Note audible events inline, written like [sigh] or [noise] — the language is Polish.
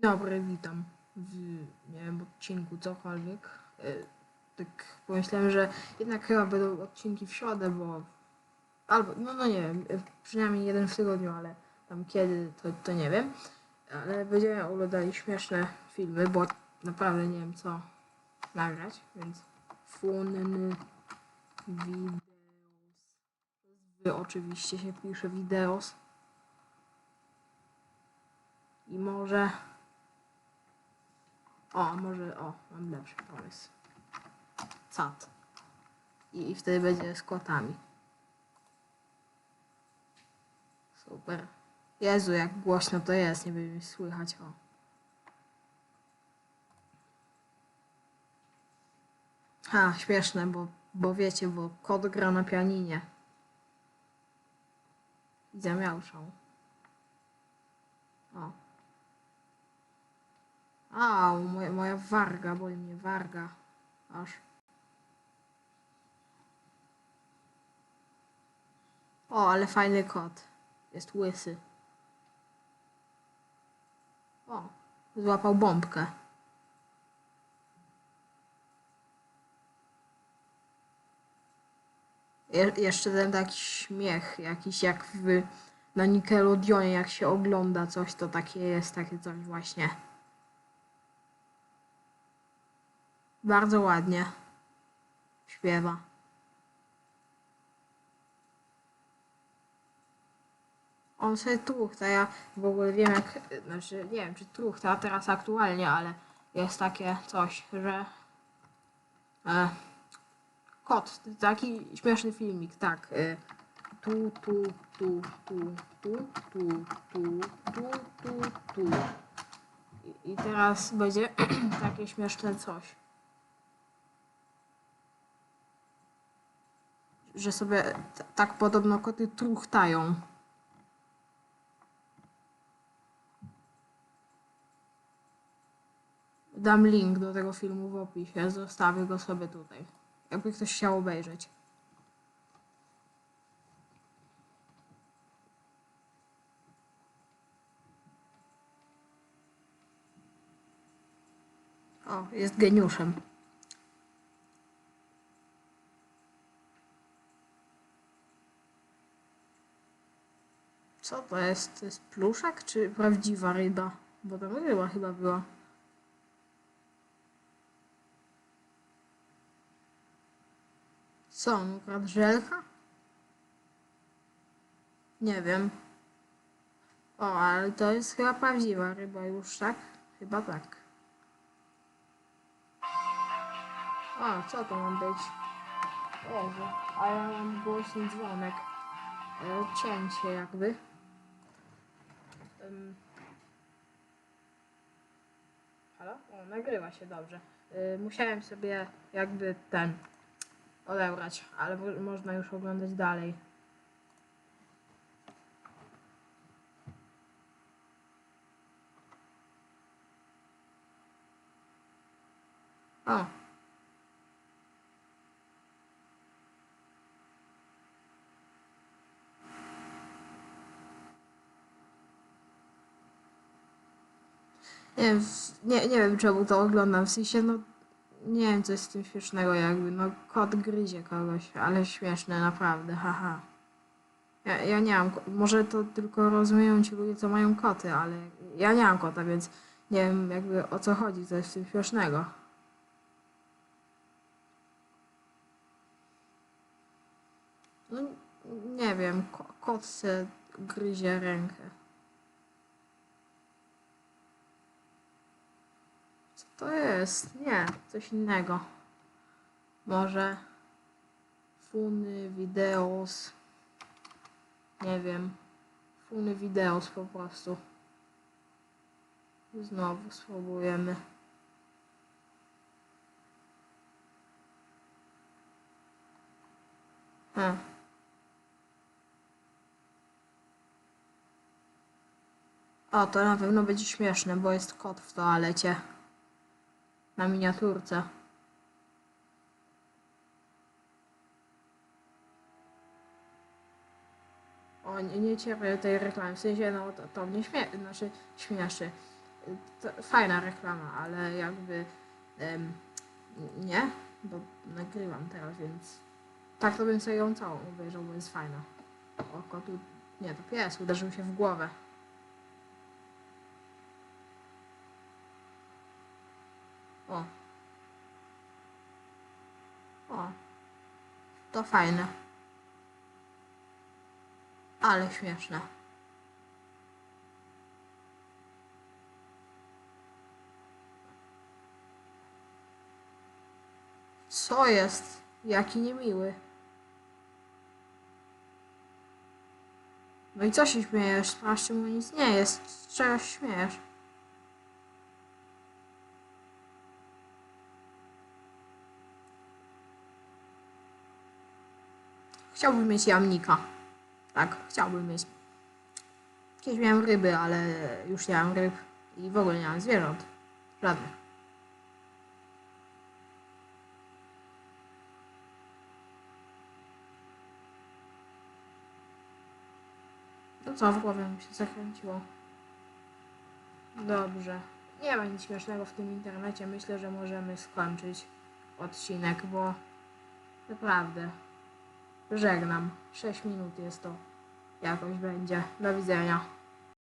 Dzień dobry, witam w, nie wiem, odcinku, cokolwiek. E, Tak pomyślałem, że jednak chyba będą odcinki w środę, bo albo, no, no nie wiem, e, przynajmniej jeden w tygodniu, ale tam kiedy, to, to nie wiem. Ale będziemy oglądali śmieszne filmy, bo naprawdę nie wiem co nagrać, więc fun videos. Wy oczywiście się pisze videos. I może. O, może. O, mam lepszy pomysł. Cat. I, I wtedy będzie z kotami. Super. Jezu, jak głośno to jest, nie będzie słychać. O. Ha, śmieszne, bo, bo wiecie, bo kot gra na pianinie. I zamiałczał. O. moja, warga, boli mnie warga. Aż. O, ale fajny kot. Jest łysy. O, złapał bombkę. Je, jeszcze ten taki śmiech, jakiś jak w, na Nickelodeonie, jak się ogląda coś, to takie jest, takie coś właśnie. Bardzo ładnie śpiewa. On sobie truchta, ja w ogóle wiem jak, znaczy nie wiem czy truchta teraz aktualnie, ale jest takie coś, że e, kot, taki śmieszny filmik, tak, e, tu, tu, tu, tu, tu, tu, tu, tu, tu, tu. I, I teraz będzie [clears throat] takie śmieszne coś. Że sobie tak podobno koty truchtają. Dam link do tego filmu w opisie, zostawię go sobie tutaj. Jakby ktoś chciał obejrzeć. O, jest geniuszem. Co to jest? To jest pluszak czy prawdziwa ryba? Bo tam ryba chyba była. Co, ukradł żelka? Nie wiem. O, ale to jest chyba prawdziwa ryba już, tak? Chyba tak. A, co to ma być? Boże, a ja mam głośny dzwonek. E, cięcie jakby. Ym. Halo? O, nagrywa się dobrze. Y, musiałem sobie jakby ten odebrać, ale mo- można już oglądać dalej. O. Nie wiem, nie, nie wiem czemu to oglądam, w sensie no nie wiem co jest w tym śmiesznego jakby, no kot gryzie kogoś, ale śmieszne naprawdę, haha. Ja, ja nie mam, może to tylko rozumieją ci ludzie co mają koty, ale ja nie mam kota, więc nie wiem jakby o co chodzi, co jest w tym śmiesznego. No nie wiem, ko kot se gryzie rękę. Co to jest? Nie, coś innego. Może funy, videos. Nie wiem. Funy, videos po prostu. Znowu spróbujemy. Hmm. O, to na pewno będzie śmieszne, bo jest kot w toalecie. Na miniaturce. O, nie, nie cierpię tej reklamy. W sensie, no to, to mnie śmie znaczy, śmieszy. to fajna reklama, ale jakby em, nie, bo nagrywam teraz, więc tak to bym sobie ją całą obejrzał, bo jest fajna. O, kotu, nie, to pies, uderzył się w głowę. O. O. To fajne. Ale śmieszne. Co jest? Jaki niemiły. No i co się śmiejesz? Sprawdźcie mu nic nie jest. Z czego się śmiejesz? Chciałbym mieć jamnika. Tak, chciałbym mieć. Kiedyś miałem ryby, ale już nie mam ryb i w ogóle nie mam zwierząt. Żadnych. No co, w głowie mi się zakręciło. Dobrze. Nie ma nic śmiesznego w tym internecie. Myślę, że możemy skończyć odcinek, bo naprawdę żegnam. 6 minut jest to. Jakoś będzie. Do widzenia.